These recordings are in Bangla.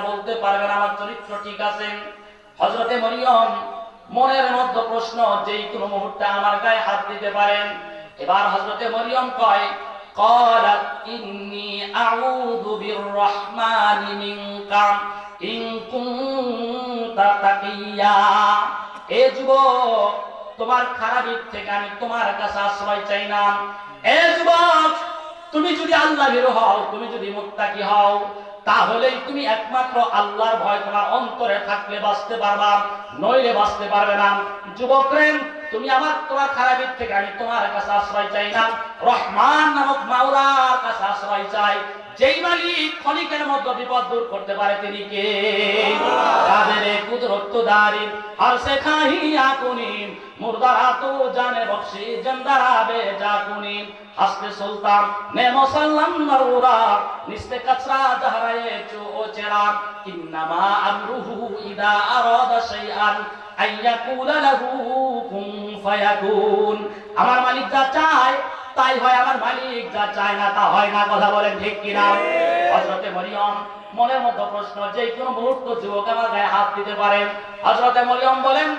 বলতে পারবেন আমার চরিত্র ঠিক আছে হজরতে মরিয়ম মনের মধ্যে প্রশ্ন যেই কোনো মুহূর্তে আমার গায়ে হাত দিতে পারেন এবার হজরতে মরিয়ম কয় قالت إني أعوذ بالرحمن منك إن كنت تقيا এ যুবক তোমার খারাপের থেকে আমি তোমার কাছে আশ্রয় চাই না এ যুবক তুমি যদি আল্লাহ ভীরু হও তুমি যদি মুত্তাকি হও তাহলেই তুমি একমাত্র আল্লাহর ভয় তোমার অন্তরে থাকলে বাঁচতে পারবা, নইলে বাঁচতে পারবে না। যুবক রেন তুমি আমার, তোমার খারাপের থেকে আমি তোমার কাছে আশ্রয় চাই না। রহমান নামক মাওলার কাছে আশ্রয় চাই। যেই মালিক ক্ষণিকের মধ্যে বিপদ দূর করতে পারে তিনি কে? তাদের কুদরত দারি আর সে খাহিয়া কুনিম মুর্দারা তো জানে বখশি জন্দারা বে যা হাসতে সুলতান নে মুসাল্লাম নরুরা নিস্তে কচরা জাহরায়ে চো চেরা ইন্নামা আমরুহু ইদা আরাদা শাইআন। আমার মালিক যা চায়, তাই হয়। আমার মালিক যা চায় না, তা হয় না। কথা বলেন ঠিক কিনা? হজরতে মরিয়ম, মনের মধ্যে প্রশ্ন, যে কোন মুহূর্ত যুবক আমার গায়ে হাত দিতে পারেন হজরতে মরিয়ম বলেন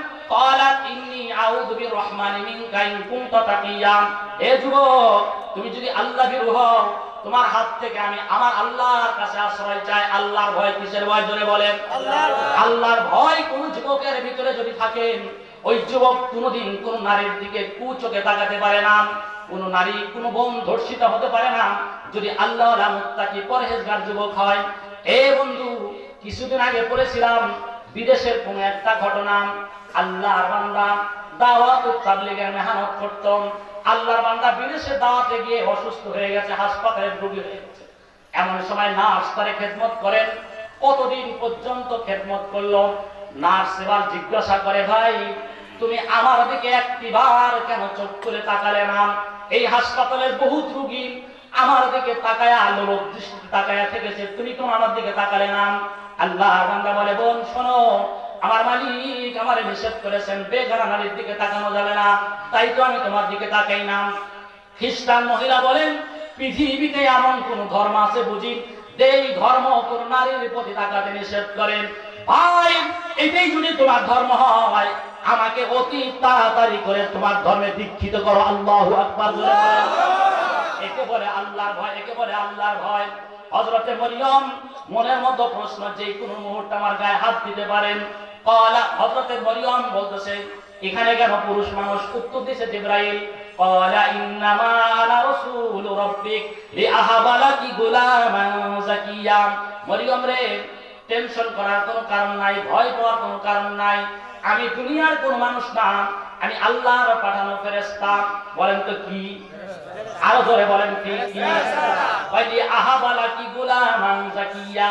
তুমি যদি আল্লাহ তোমার হাত থেকে আমি আমার আল্লাহর কাছে আশ্রয় চাই। আল্লাহর ভয় কিসের ভয় জোরে বলেন? আল্লাহর ভয়। কোন যুবকের ভিতরে যদি থাকেন ওই যুবক কোনোদিন কোন নারীর দিকে কুচোখে তাকাতে পারে না কোন নারী কোন বোন ধর্ষিত হতে পারে না। যদি আল্লাহ মুত্তাকি পরহেজগার যুবক হয় এ বন্ধু কিছুদিন আগে পড়েছিলাম বিদেশের কোন একটা ঘটনা। আল্লাহ বান্দা দাওয়াত তাবলীগের মেহনত করতাম আল্লাহর বান্দা বিদেশে দাওয়াতে গিয়ে অসুস্থ হয়ে গেছে, হাসপাতালে রোগী হয়ে গেছে। এমন সময় নার্স তারে খেদমত করেন। কতদিন পর্যন্ত খেদমত করল? নার্স এবার জিজ্ঞাসা করে, ভাই, তুমি আমার দিকে একটিবার কেন চোখ তুলে তাকালে না? এই হাসপাতালের বহুত রুগী, আমার দিকে তাকায় লোক দৃষ্টি তাকায়া থেকেছে, তুমি কেন আমার দিকে তাকালে না? আল্লাহ বান্দা বলে, বোন, শোনো আমার মালিক আমার নিষেধ করেছেন, বেগানা নারীর দিকে তাকানো যাবে না। তাই তো আমি তোমার দিকে তাকাই না। খ্রিস্টান মহিলা বলেন, পৃথিবীতে এমন কোন ধর্ম আছে বুঝি? এই ধর্ম কোন নারীর প্রতি তাকাতে নিষেধ করেন। ভাই, এটাই যদি তোমার ধর্ম হয়, আমাকে অতি তাড়াতাড়ি করে তোমার ধর্মে দীক্ষিত করো। আল্লাহ আকবার একে বলে আল্লাহর ভয়, একে বলে আল্লাহর ভয়। হজরতে মরিয়ম মনের মতো প্রশ্ন যে কোনো মুহূর্তে আমার গায়ে হাত দিতে পারেন। কলা মরিয়ম বলতেছে এখানে কেন পুরুষ মানুষ উত্তর জিব্রাইল? কলা ইন্নামা আনা রাসূল রাব্বিক লিআহাবা লাকি গুলামান জাকিয়া মরিয়ম রে টেনশন করার কোনো কারণ নাই ভয় পাওয়ার কোনো কারণ নাই। আমি দুনিয়ার কোন মানুষ না আমি আল্লাহর পাঠানো ফেরেশতা। বলেন তো কি? আরও ধরে বলেন কি? কি বলি আহাবালা কি গোলামান জাকিয়া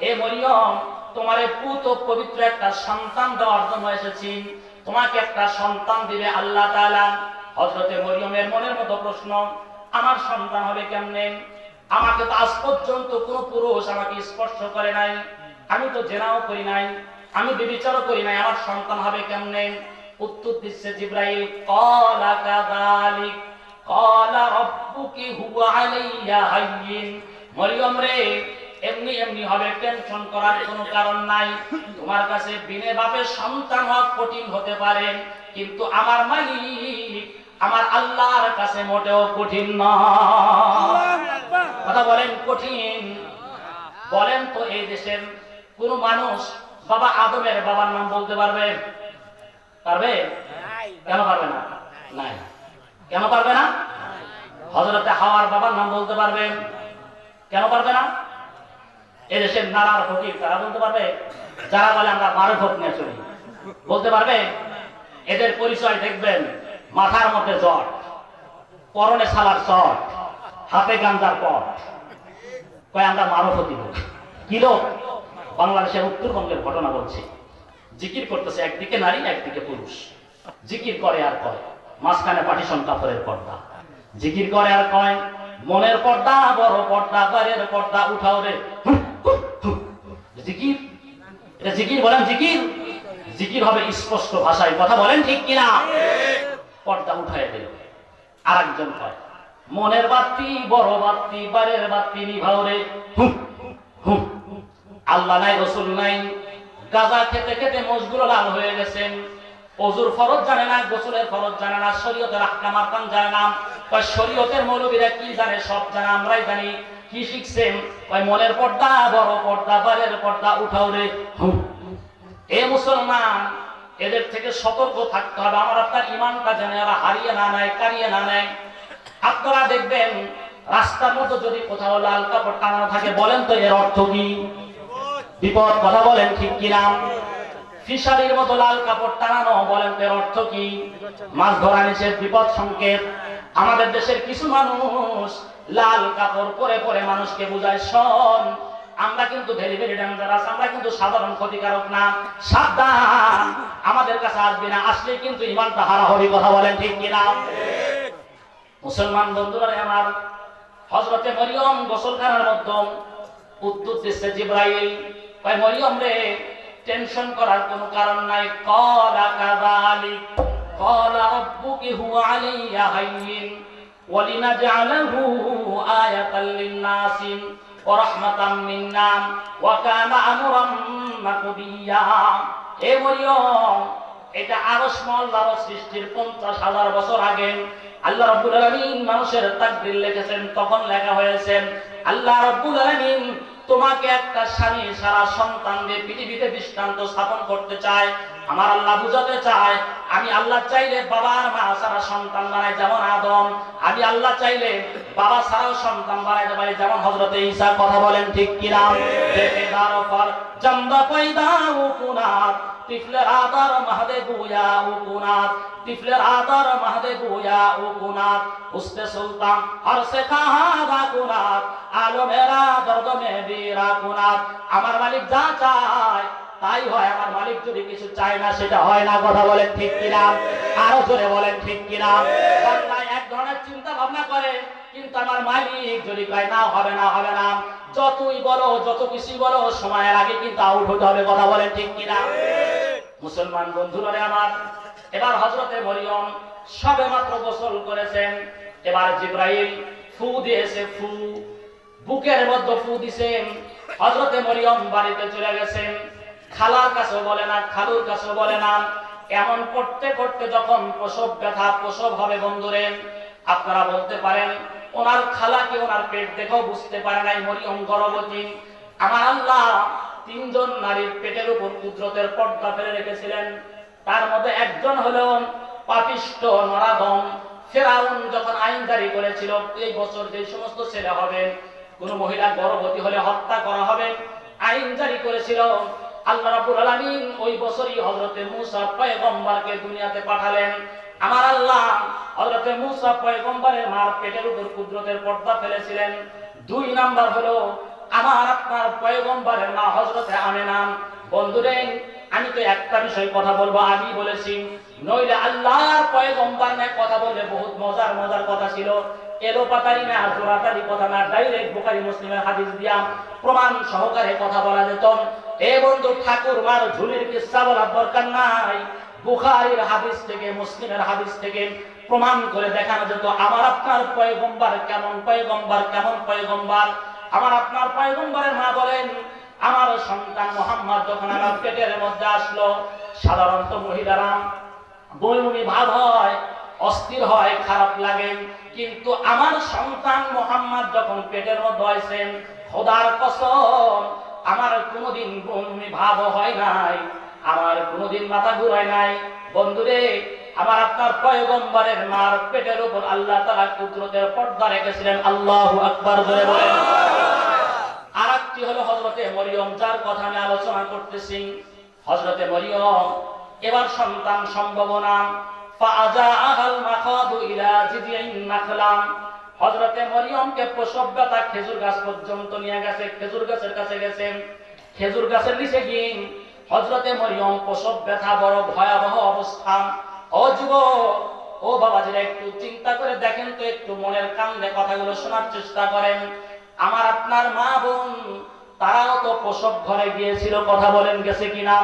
এ মরিয়ম তোমারে পুত পবিত্র একটা সন্তান দেওয়ার জন্য এসেছি। তোমাকে একটা সন্তান দিবে আল্লাহ তাআলা। হযরতে মরিয়মের মনের মতো প্রশ্ন, আমার সন্তান হবে কেমনে? আমাকে তো আজ পর্যন্ত কোনো পুরুষ আমাকে স্পর্শ করে নাই। আমি তো জেনাও করি নাই, আমি বিবিচারও করি নাই, আমার সন্তান হবে কেমনে? উত্তর দিচ্ছে জিব্রাইল, কলা কাযালিক, কলা রব্বুকি হুয়া আলাইয়া হাইয়িন। মরিয়ম রে এমনি এমনি হবে টেনশন করার কোনো কারণ নাই। তোমার কাছে বিনে বাপের সন্তান হওয়া কঠিন হতে পারে কিন্তু আমার মালিক আমার আল্লাহর কাছে মোটেও কঠিন কথা বলেন কঠিন। বলেন তো এই দেশের কোন মানুষ বাবা আদমের বাবার নাম বলতে পারবে? পারবে? কেন পারবে না? নাই। কেন পারবে না? হজরতে হাওয়ার বাবার নাম বলতে পারবে? কেন পারবে না? এদেশের নারার ফকির, তারা বলতে পারবে? যারা বলে আমরা মারফত নিয়ে চলি। বলতে পারবে? এদের পরিচয় দেখবেন, মাথার মধ্যে জট, পরনে সালার চট হাতে গাঞ্জার পট। কয়, আমরা মারফতি লোক কি লোক? বাংলাদেশের উত্তরবঙ্গের ঘটনা বলছি। জিকির করতেছে একদিকে নারী, একদিকে পুরুষ। জিকির করে আর কয়? মাঝখানে পাটিশন কাপড়ের পর্দা। জিকির করে আর কয়? মনের পর্দা, বড় পর্দা বাড়ির পর্দা, উঠাও রে। জিকির? এটা জিকির বলেন জিকির? জিকির হবে স্পষ্ট ভাষায়। কথা বলেন ঠিক কিনা? পর্দা উঠায় দিল আর একজন কয় মনের বাতি বড় বাতি বাড়ির বাতি নিভাও রে। হুঁ, হুঁ। আল্লাহ নাই রসুল নাই। গাজা খেতে খেতে মজগুলো লাল হয়ে গেছেন। অজুর ফরজ জানে না গোসলের ফরজ জানে না শরীয়তের আহকাম আরকাম জানে না। শরীয়তের মৌলবীরা কি জানে সব জানে আমরাই জানি। কি শিখছেন কয় মনের পর্দা, বড় পর্দা বারের পর্দা, উঠাও রে। এ মুসলমান, এদের থেকে সতর্ক থাকতে হবে। আমার আপনার ইমানটা যেন এরা হারিয়ে না নেয়, কারিয়ে না নেয়। আপনারা দেখবেন, রাস্তার মতো যদি কোথাও লাল কাপড় টানানো থাকে, বলেন তো এর অর্থ কি? বিপদ, কথা বলেন ঠিক কিনা? ফিশারির মতো লাল কাপড় টানানো বলেন এর অর্থ কি? মাছ ধরা নিষেধ, বিপদ সংকেত। আমাদের দেশের কিছু মানুষ লাল কাপড় পরে পরে মানুষকে বুঝায়, শোন, আমরা কিন্তু ভেরি ভেরি ডেঞ্জারাস আমরা কিন্তু সাধারণ ক্ষতিকারক না, সাবধান, আমাদের কাছে আসবে না আসলে কিন্তু ইমানটা হারা হবে কথা বলেন ঠিক কিনা? মুসলমান বন্ধুরা, আমার হজরতে মরিয়ম গোসলখানার মধ্যে উত্তর দিচ্ছে জিব্রাইল। কয়, মরিয়ম রে টেনশন করার কোনো কারণ নাই। কলা কাযালিক কলা রাব্বুকি হুয়া আলাইয়া হাইয়িন। ولنجعله آية للناس ورحمة منا وكان أمرا مقضيا এ মরিয়ম এটা আরশ মহল্লার সৃষ্টির পঞ্চাশ হাজার বছর আগে আল্লাহ রব্বুল আলামিন মানুষের তাকদির লিখেছেন তখন লেখা হয়েছে আল্লাহ রব্বুল আলামিন তোমাকে একটা স্বামী সারা সন্তান দিয়ে পৃথিবীতে দৃষ্টান্ত স্থাপন করতে চায় আমার আল্লাহ বুঝাতে চায়, আমি আল্লাহ চাইলে বাবার মা সারা সন্তান বানাই যেমন আদম। আমি আল্লাহ চাইলে বাবা সারাও সন্তান বানাইতে পারি যেমন হজরতে ঈসা কথা বলেন ঠিক কিনা? দেখে দার পর জন্দা পয়দা উকুনাত তিফলের আদার মাহদে বুয়া উকুনাত তিফলের আদার মাহদে বুয়া উকুনাত উস্তে সুলতান হর সে কাহা কুনাত আলো মেরা দর্দ মে বীরা কুনাত। আমার মালিক যা চায় তাই হয়, আমার মালিক যদি কিছু চায় না, সেটা হয় না, কথা বলেন ঠিক কিনা? আরও জোরে বলেন ঠিক কিনা? এক ধরনের চিন্তা ভাবনা করে, কিন্তু আমার মালিক যদি কয়, না, হবে না হবে না। যতই বলো, যত কিছুই বলো, সময়ের আগে কিন্তু আউট হতে হবে, কথা বলেন ঠিক কিনা? মুসলমান বন্ধুরা আমার, এবার হজরতে মরিয়ম সবে মাত্র গোসল করেছেন। এবার জিব্রাইল ফু দিয়েছে, ফু, বুকের মধ্যে ফু দিছেন। হজরতে মরিয়ম বাড়িতে চলে গেছেন। খালার কাছে বলে না, খালুর কাছে বলে না। এমন করতে করতে যখন প্রসব ব্যথা, প্রসব হবে বন্ধুরে, আপনারা বলতে পারেন, ওনার খালাকে ওনার পেট দেখেও বুঝতে পারে নাই, মরিয়ম গর্ভবতী? আমার আল্লাহ তিনজন নারীর পেটের উপর কুদরতের পর্দা ফেলে রেখেছিলেন। তার মধ্যে একজন হলো পাপিষ্ট নরাদম ফেরাউন যখন আইন জারি করেছিল, এই বছর যে সমস্ত ছেলে হবে কোন মহিলা গর্ভবতী হলে হত্যা করা হবে। আইন জারি করেছিল আল্লাহ রাব্বুল আলামিন ওই বছরই হযরতে মূসা পয়গম্বরকে দুনিয়াতে পাঠালেন। আমার আল্লাহ হযরতে মূসা পয়গম্বরের মার পেটের উপর কুদরতের পর্দা ফেলেছিলেন। দুই নাম্বার হলো আমার আপনার পয়গম্বরের মা হযরতে আমেনা। বন্ধুরে, আমি তো একটা বিষয় কথা বলব আমি বলেছি। নইলে আল্লাহর পয়গম্বর নিয়ে কথা বললে বহুত মজার মজার কথা ছিল। এলো পাতারি না জোরাতারি কথা না ডাইরেক্ট বুখারী মুসলিমের হাদিস দিয়া প্রমাণ সহকারে কথা বলা যেত। এ বন্ধু, ঠাকুর মার ঝুলির কিস্সা বলার দরকার নাই। বুখারীর হাদিস থেকে, মুসলিমের হাদিস থেকে প্রমাণ করে দেখানো যেত, আমার আপনার পয়গম্বর কেমন পয়গম্বর কেমন পয়গম্বর? আমার আপনার পয়গম্বরের মা বলেন, আমার সন্তান মোহাম্মদ যখন আমার পেটের মধ্যে আসলো, সাধারণত মহিলারা বইমুনি ভাব হয়, অস্থির হয়, খারাপ লাগে। কিন্তু আমার সন্তান মোহাম্মদ যখন পেটের মধ্যে হয়েছেন খোদার কসম, আমার কোনোদিন বমি ভাব হয় নাই। আমার কোনোদিন মাথা ঘুরায় নাই। বন্ধুরে, আমার আপনার পয়গম্বরের মার পেটের উপর আল্লাহ তাআলা কুদরতের পর্দা রেখেছিলেন। আল্লাহু আকবার, জোরে বলেন। আরেকটি হলো হযরতে মরিয়ম, যার কথা আমি আলোচনা করতেছি। হযরতে মরিয়ম এবার সন্তান সম্ভাবনা। হযরতে মরিয়মকে প্রসব ব্যথা খেজুর গাছ পর্যন্ত নিয়ে গেছে, খেজুর গাছের কাছে গেছেন। খেজুর গাছের নিচে গিয়ে হযরতে মরিয়ম প্রসব ব্যথা বড় ভয়াবহ অবস্থা। ও যুবক, ও বাবাজিরা, একটু চিন্তা করে দেখেন তো, একটু মনের কান্দে কথাগুলো শোনার চেষ্টা করেন। আমার আপনার মা বোন, তারাও তো প্রসব ঘরে গিয়েছিল, কথা বলেন গেছে কিনা?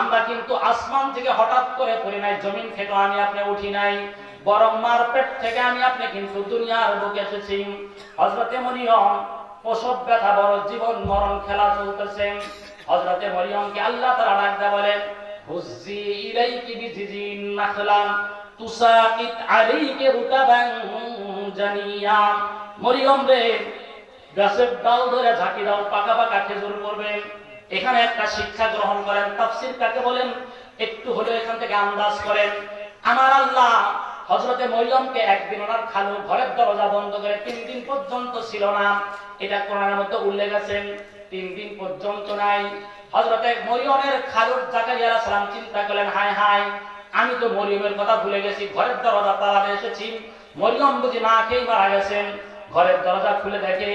আমরা কিন্তু আসমান থেকে হঠাৎ করে পড়ি নাই, জমিন থেকে আমি আপনি উঠি নাই, বরং মারপেট থেকে আমি আপনি কিন্তু দুনিয়ার বুকে এসেছি। হজরতে মরিয়ম প্রসব ব্যথা, বড় জীবন মরণ খেলা চলতেছে। হযরতে মরিয়মকে আল্লাহ তাআলা ডাকতে বলেন হুজ্জি ইলাইকি বিজিজিন নাখলাম তুসাকিত আলাইকি রুতাবান জানিয়া। মরিয়ম রে গাছের ডাল ধরে ঝাঁকি দাও, পাকা পাকা খেজুর পড়বে এখানে একটা শিক্ষা গ্রহণ করেন, তাফসীর কাকে বলেন? একটু হলে এখান থেকে আন্দাজ করেন। আমার আল্লাহ হজরতে মরিয়মকে একদিন ওনার খালু ঘরের দরজা বন্ধ করে তিন দিন পর্যন্ত ছিল না। এটা কোরআনের মধ্যে উল্লেখ আছে, তিন দিন পর্যন্ত নাই। হজরতে মরিয়মের খালুর জাকারিয়া সালাম চিন্তা করলেন, হায় হায়, আমি তো মরিয়মের কথা ভুলে গেছি, ঘরের দরজা তালা দিয়ে এসেছি। মরিয়ম বুঝি না খেয়ে মারা গেছেন? ঘরের দরজা খুলে দেখে,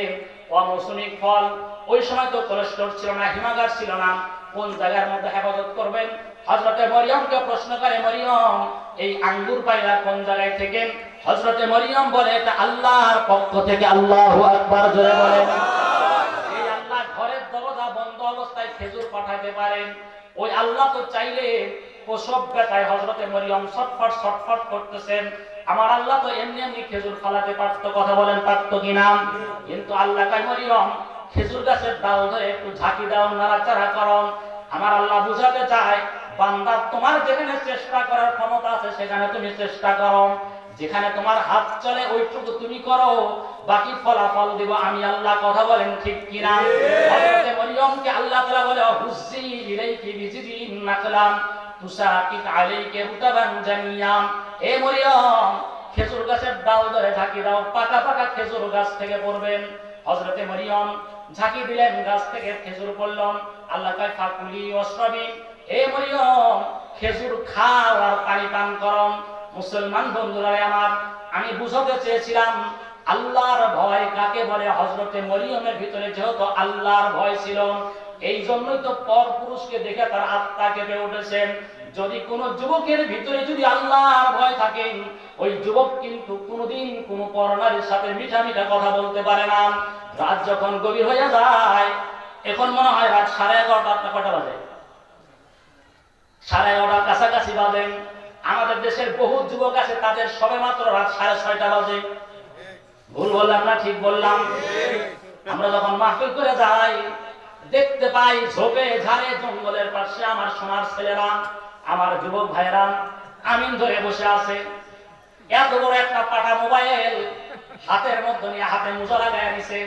অমৌসুমি ফল ওই সময় তো কোলেস্টোর ছিল না, হিমাগার ছিল না। কোন জায়গার মধ্যে হেফাজত করবেন? হজরতে মরিয়মকে প্রশ্ন করে, মরিয়ম, এই আঙ্গুর পাইলা কোন জায়গায় থেকে? হজরতে মরিয়ম বলে, এটা আল্লাহর পক্ষ থেকে, আল্লাহ আকবার। জোরে এই আল্লাহ ঘরের দরজা বন্ধ অবস্থায় খেজুর পাঠাতে পারেন। ওই আল্লাহ তো চাইলে প্রসব বেটায় হজরতে মরিয়ম ছটফট ছটফট করতেছেন। আমার আল্লাহ তো এমনি এমনি খেজুর ফালাতে পারতো, কথা বলেন পারতো কিনা? কিন্তু আল্লাহ কাই মরিয়ম খেজুর গাছের ডাল ধরে একটু ঝাঁকি দাও, নাড়াচাড়া করো। আমার আল্লাহ বুঝাতে চায়, বান্দা তোমার যেখানে চেষ্টা করার ক্ষমতা আছে, সেখানে তুমি চেষ্টা করো। যেখানে তোমার হাত চলে, ওইটুকু তুমি করো। বাকি ফলাফল দিব আমি আল্লাহ, কথা বলেন ঠিক কিনা? হযরতে মরিয়মকে আল্লাহ তাআলা বলে হুজ্জি ইলাইকি বিজিদিন নাকলাম তুসাকিত আলাইকে রুতাবান জানিয়াম। এ মরিয়ম, খেজুর গাছের ডাল ধরে ঝাঁকি দাও, পাকা পাকা খেজুর গাছ থেকে পড়বেন। হযরতে মরিয়ম ঝাঁকি দিলেন গাছ থেকে খেজুর পড়লাম। আল্লাহ কয়, ফাকুলি অশ্রবি এ মরিয়ম, খেজুর খাও আর পানি পান করম। মুসলমান বন্ধুরা আমার, আমি বুঝাতে চেয়েছিলাম, আল্লাহর ভয় কাকে বলে? হজরতে মরিয়মের ভিতরে যেহেতু আল্লাহর ভয় ছিল এই জন্যই তো পর পুরুষকে দেখে তার আত্মা কেঁপে উঠেছেন যদি কোনো যুবকের ভিতরে যদি আল্লাহর ভয় থাকে, ওই যুবক কিন্তু কোনোদিন কোনো পরনারীর সাথে মিঠা মিঠা কথা বলতে পারে না। রাত যখন গভীর হয়ে যায়, এখন মনে হয় রাত সাড়ে এগারোটা, আপনার কটা বাজে? সাড়ে এগারোটার কাছাকাছি বাজেন আমাদের দেশের বহু যুবক আছে, তাদের সবে মাত্র রাত সাড়ে ছয়টা বাজে। ভুল বললাম না ঠিক বললাম। আমরা যখন মাহফিল করে যাই, দেখতে পাই ঝোপে ঝাড়ে জঙ্গলের পাশে আমার সোনার ছেলেরা। আমার যুবক ভাইরা আমিন ধরে বসে আছে। এত বড় একটা পাটা মোবাইল হাতের মধ্যে নিয়ে হাতে মোজা লাগায় নিছে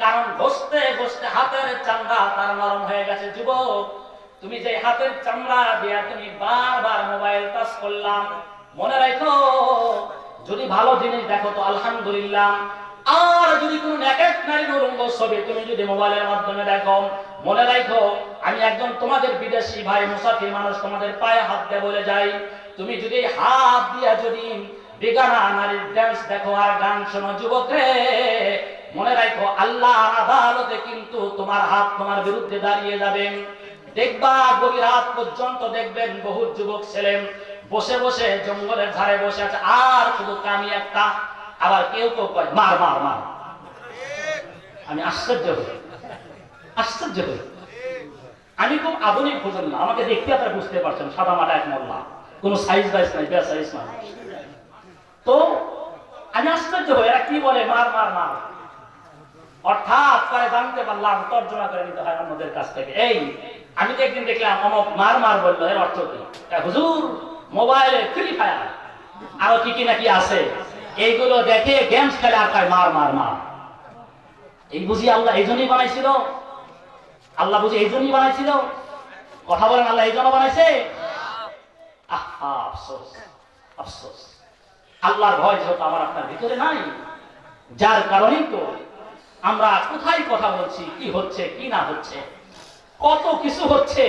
কারণ ঘষতে ঘষতে হাতের চামড়া তার নরম হয়ে গেছে। যুবক, তুমি যে হাতের চামড়া দিয়া তুমি বারবার মোবাইল টাচ করলাম, মনে রাখো, যদি ভালো জিনিস দেখো তো আলহামদুলিল্লাহ। আর যদি কোনো নেকেট নারী উলঙ্গ ছবি তুমি যদি মোবাইলের মাধ্যমে দেখো, মনে রাখো আমি একজন তোমাদের বিদেশি ভাই, মুসাফির মানুষ, তোমাদের পায়ে হাত দিয়ে বলে যাই, তুমি যদি হাত দিয়া যদি বেগানা নারীর ড্যান্স দেখো আর গান শোনো যুবক রে মনে রাখো আল্লাহ আদালতে কিন্তু তোমার হাত তোমার বিরুদ্ধে দাঁড়িয়ে যাবেন দেখবা গভীর রাত পর্যন্ত দেখবেন বহু যুবক ছেলে বসে বসে জঙ্গলের ধারে বসে আছে, আর শুধু কামি একটা, আবার কেউ কেউ কয়, মার মার মার। আমি আশ্চর্য হই আশ্চর্য হই। আমি খুব আধুনিক বুঝুন না আমাকে দেখতে আপনারা বুঝতে পারছেন, সাদা মাটা এক মোল্লা। কোনো সাইজ বাইজ নাই বে সাইজ নাই। তো আমি আশ্চর্য হই, এরা কি বলে? মার মার মার। অর্থাৎ পরে জানতে পারলাম, তর্জমা করে নিতে হয় অন্যদের কাছ থেকে। এই, আমি তো একদিন দেখলাম, অমক মার মার বলল, এর অর্থ কি? হুজুর মোবাইলে ফ্রি ফায়ার আরও কি কি নাকি আছে? এইগুলো দেখে গেমস খেলে আর মার মার মার। এই বুঝি আল্লাহ এই জন্যই বানাইছিল? আল্লাহ বুঝি এই জন্যই বানাইছিল। কথা বলেন আল্লাহ এই জন্য বানাইছে? আহা, আফসোস আফসোস। আল্লাহর ভয় যেহেতু আমার আপনার ভিতরে নাই, যার কারণেই তো আমরা কোথায় কথা বলছি, কি হচ্ছে, কি না হচ্ছে, কত কিছু হচ্ছে,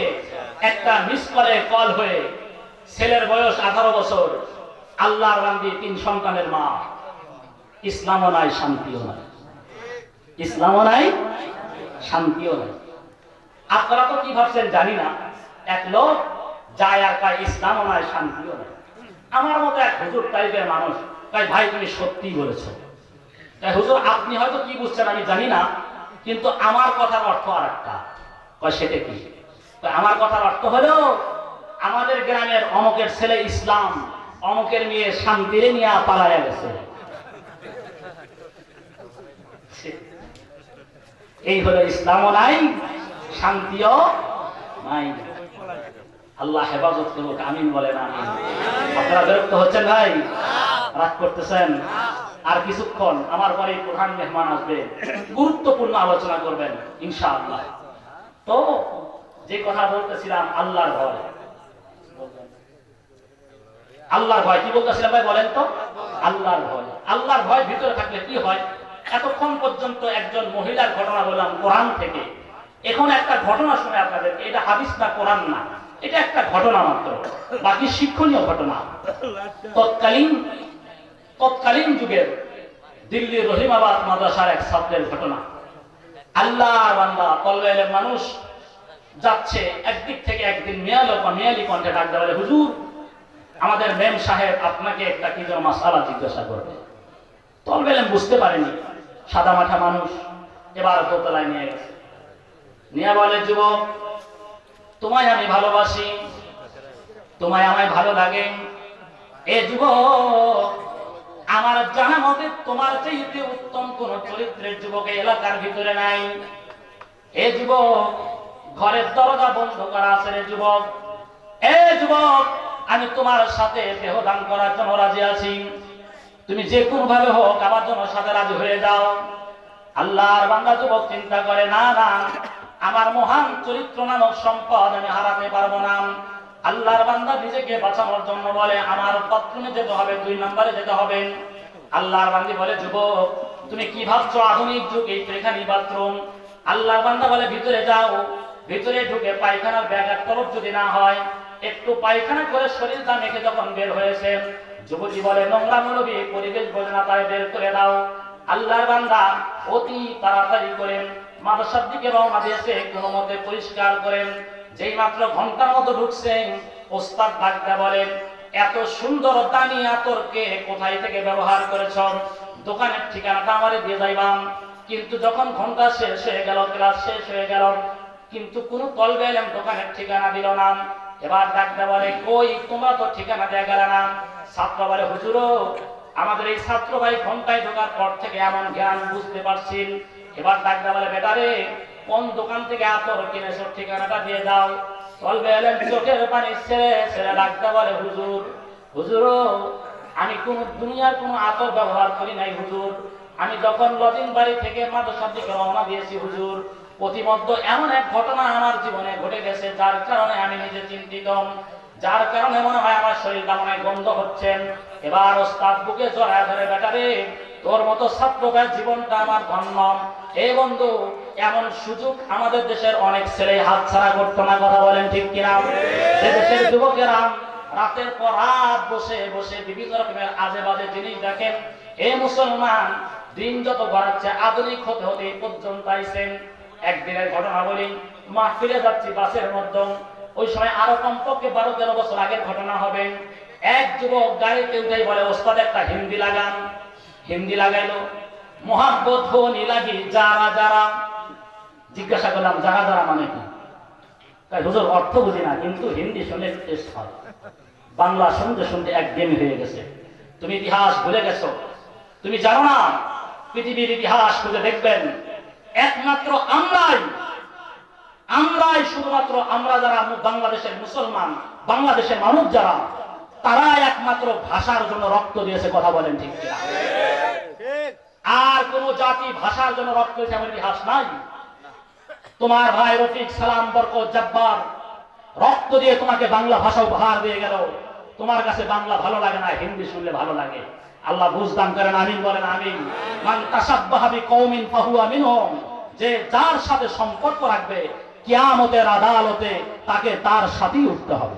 একটা মিস করে কল হয়ে ছেলের বয়স আঠারো বছর, আল্লাহর বান্দি তিন সন্তানের মা। ইসলামও নাই, শান্তিও নাই। ইসলামও নাই, শান্তিও নাই। আপনারা তো কি ভাবছেন জানি না। এক লোক যায় আর কয় ইসলামও নাই শান্তিও নাই। আমার মতো এক হুজুর টাইপের মানুষ তাই ভাই, তুমি সত্যি বলেছ। তাই হুজুর, আপনি হয়তো কি বুঝছেন আমি জানি না, কিন্তু আমার কথার অর্থ আর একটা সেটা কি? আমার কথার অর্থ হলো, আমাদের গ্রামের অমকের ছেলে ইসলাম, অমকের মেয়ে শান্তিরে নিয়ে পালায়া গেছে। এই হলো ইসলামও নাই শান্তিও নাই। আল্লাহ হেফাজত করুক, আমিন বলেন, আমিন। আপনারা বিরক্ত হচ্ছেন ভাই? রাগ করতেছেন? আর কিছুক্ষণ আমার পরে প্রধান মেহমান আসবে, গুরুত্বপূর্ণ আলোচনা করবেন, ইনশাআল্লাহ। তো, যে কথা বলতেছিলাম, আল্লাহর ভয়। আল্লাহর ভয়, কি বলতেছিলাম ভাই, বলেন তো? আল্লাহর ভয়। আল্লাহর ভয় ভিতরে থাকলে কি হয়? এতক্ষণ পর্যন্ত একজন মহিলার ঘটনা বললাম, কোরআন থেকে। এখন একটা ঘটনা শুনে আপনাদেরকে, এটা হাদিস না কোরআন না, এটা একটা ঘটনা মাত্র। বাকি শিক্ষণীয় ঘটনা। তৎকালীন তৎকালীন যুগের দিল্লির রহিমাবাদ মাদ্রাসার এক ছাত্রের ঘটনা। আল্লাহ বান্দা তলবেলের মানুষ যাচ্ছে, একদিক থেকে একদিন মেয়ালো বা মেয়ালি কণ্ঠে ডাক দেওয়া হুজুর, আমাদের মেম সাহেব আপনাকে একটা কি যেন মাসালা জিজ্ঞাসা করবে? তলবেলেন বুঝতে পারেনি। সাদা মাঠা মানুষ এবার দোতলায় নিয়ে গেছে। নিয়ে বলে যুবক, তোমায় আমি ভালোবাসি, তোমায় আমায় ভালো লাগে। এ যুবক, আমার জানা মতে তোমার চাইতে উত্তম কোন চরিত্রের যুবক এলাকার ভিতরে নাই। এ যুবক, ঘরের দরজা বন্ধ করা আছে রে যুবক। এ যুবক, আমি তোমার সাথে দেহ দান করার জন্য রাজি আছি। তুমি যে কোনো ভাবে হোক আমার জন্য সাথে রাজি হয়ে যাও। আল্লাহর বান্দা যুবক, চিন্তা করে, না না আমার মহান চরিত্র নামক সম্পদ আমি হারাতে পারব না। আল্লাহর বান্দা নিজেকে বাঁচানোর জন্য বলে, আমার বাথরুমে যেতে হবে, দুই নম্বরে যেতে হবে। আল্লাহর বান্দি বলে, যুবক, তুমি কি ভাবছ? আধুনিক যুগ, এই বাথরুম। আল্লাহর বান্দা বলে, ভিতরে যাও। ভিতরে ঢুকে পায়খানার ব্যাগের তরফ যদি না হয়, একটু পায়খানা করে শরীরটা মেখে যখন বের হয়েছে, যুবতী বলে, নোংরা মৌলবী, পরিবেশ বোঝনা তাই বের করে দাও। আল্লাহর বান্দা অতি তাড়াতাড়ি করেন মাদ্রাসার দিকে রওনা দিয়েছে, কোনো মতে পরিষ্কার করেন, যেই মাত্র ঘণ্টার মতো ঢুকছেন, ওস্তাদ ডাকতে বলেন, এত সুন্দর দামি আতরকে কোথায় থেকে ব্যবহার করেছ? দোকানের ঠিকানাটা আমারে দিয়ে যাইবাম। কিন্তু যখন ঘণ্টা শেষ হয়ে গেল, ক্লাস শেষ হয়ে গেল, কিন্তু কোনো তল গেলাম দোকানের ঠিকানা দিল না। এবার ডাকতে বলে, কই, তোমরা তো ঠিকানা দেয়া গেল না। ছাত্র বলে হুজুরো আমাদের এই ছাত্র ভাই ঘন্টায় ঢোকার পর থেকে এমন জ্ঞান বুঝতে পারছেন এবার ডাকতে বলে বেটারে কোন দোকান থেকে আতর কিনেছ ঠিকানাটা দিয়ে দাও? চলবে এলেন চোখের পানি ছেড়ে ছেড়ে ডাকতে বলে, হুজুর, হুজুরো আমি কোন দুনিয়ার কোনো আতর ব্যবহার করি নাই, হুজুর। আমি যখন লজিং বাড়ি থেকে মাদ্রাসার দিকে রওনা দিয়েছি, হুজুর প্রতিমধ্য এমন এক ঘটনা আমার জীবনে ঘটে গেছে, যার কারণে আমি নিজে চিন্তিত। যার কারণে মনে হয় আমার শরীরটা মনে গন্ধ হচ্ছেন এবার ওস্তাদ বুকে জড়ায় ধরে বেটারে তোর মতো ছাত্রকার জীবনটা আমার ধন্য। এই বন্ধু, এমন সুযোগ আমাদের দেশের অনেক ছেলে হাত ছাড়া করতো না, কথা বলেন ঠিক কিনা? দেশের যুবকেরা রাতের পর রাত বসে বসে বিভিন্ন রকমের আজে বাজে জিনিস দেখেন, এ মুসলমান দিন যত বাড়াচ্ছে আধুনিক হতে হতে পর্যন্ত আইছেন। একদিনের ঘটনা বলি মা ফিরে যাচ্ছি বাসের মধ্যে ওই সময় আরও কমপক্ষে বারো তেরো বছর আগের ঘটনা হবে। এক যুবক গাড়িতে উঠাই বলে, ওস্তাদ, একটা হিন্দি লাগান। হিন্দি লাগাইলো। মহাব্বত হনি লাগি যারা যারা। জিজ্ঞাসা করলাম, যারা যারা মানে কি? তাই হুজুর, অর্থ বুঝি না, কিন্তু হিন্দি শুনে টেস্ট হয়। বাংলা শুনতে শুনতে একদিন হয়ে গেছে। তুমি ইতিহাস ভুলে গেছো। তুমি জানো না, পৃথিবীর ইতিহাস খুঁজে দেখবেন, একমাত্র আমরাই আমরাই শুধুমাত্র আমরা যারা বাংলাদেশের মুসলমান, বাংলাদেশের মানুষ যারা তারা একমাত্র ভাষার জন্য রক্ত দিয়েছে, কথা বলেন ঠিক কিনা? আর কোন জাতি ভাষার জন্য রক্ত দিয়েছে এমন ইতিহাস নাই। তোমার ভাই রফিক সালাম বরকত জব্বার রক্ত দিয়ে তোমাকে বাংলা ভাষা উপহার দিয়ে গেল। তোমার কাছে বাংলা ভালো লাগে না, হিন্দি শুনলে ভালো লাগে। আল্লাহ বুঝদান করেন, আমিন বলেন, আমিন। মান তাসাব্বাহাবি কওমিন ফাহুয়া মিনহুম, যে যার সাথে সম্পর্ক রাখবে, কিয়ামতের আদালতে তাকে তার সাথেই উঠতে হবে।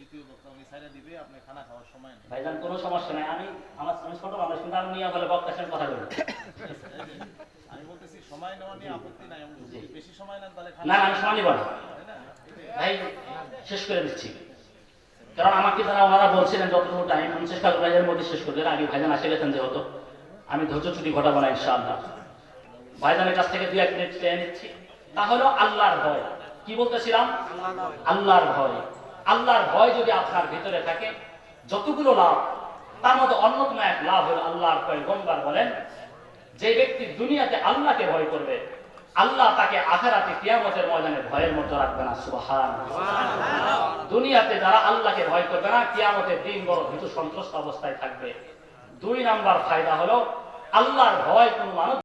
দ্বিতীয় বক্তা উনি সাইডে দিবে আপনি খানা খাওয়ার সময় নেই ভাইজান কোনো সমস্যা নাই। আমি আমার আমি ছোট মানুষ কিন্তু আমি নিয়ে বলে বক্তার সঙ্গে কথা বলি আমি বলতেছি সময় নেওয়া নিয়ে আপত্তি নাই আমি বেশি সময় নেন তাহলে না না, আমি সময় নিব না। ভাই শেষ করে দিচ্ছি। কারণ আমাকে যারা ওনারা বলছিলেন যতটুকু টাইম আমি চেষ্টা করব এর মধ্যে শেষ করতে। আগে ভাইজান আসে গেছেন যেহেতু। আমি ধৈর্য ছুটি ঘটাবো না ইনশাআল্লাহ। ভাইজানের কাছ থেকে দুই এক মিনিট চেয়ে নিচ্ছি। তা হলো আল্লাহর ভয়। কি বলতেছিলাম? আল্লাহর ভয়। আল্লাহর ভয় যদি আপনার ভিতরে থাকে, যতগুলো লাভ, তার মধ্যে অন্যতম এক লাভ হলো আল্লাহর পয়গম্বর বলেন, যে ব্যক্তি দুনিয়াতে আল্লাহকে ভয় করবে, আল্লাহ তাকে আখেরাতে কিয়ামতের ময়দানে ভয়ের মতো রাখবে না সুবহান দুনিয়াতে যারা আল্লাহকে ভয় করবে না, কিয়ামতের দিন বড় ভীতু সন্ত্রস্ত অবস্থায় থাকবে। দুই নাম্বার ফায়দা হলো, আল্লাহর ভয় কোন মানুষ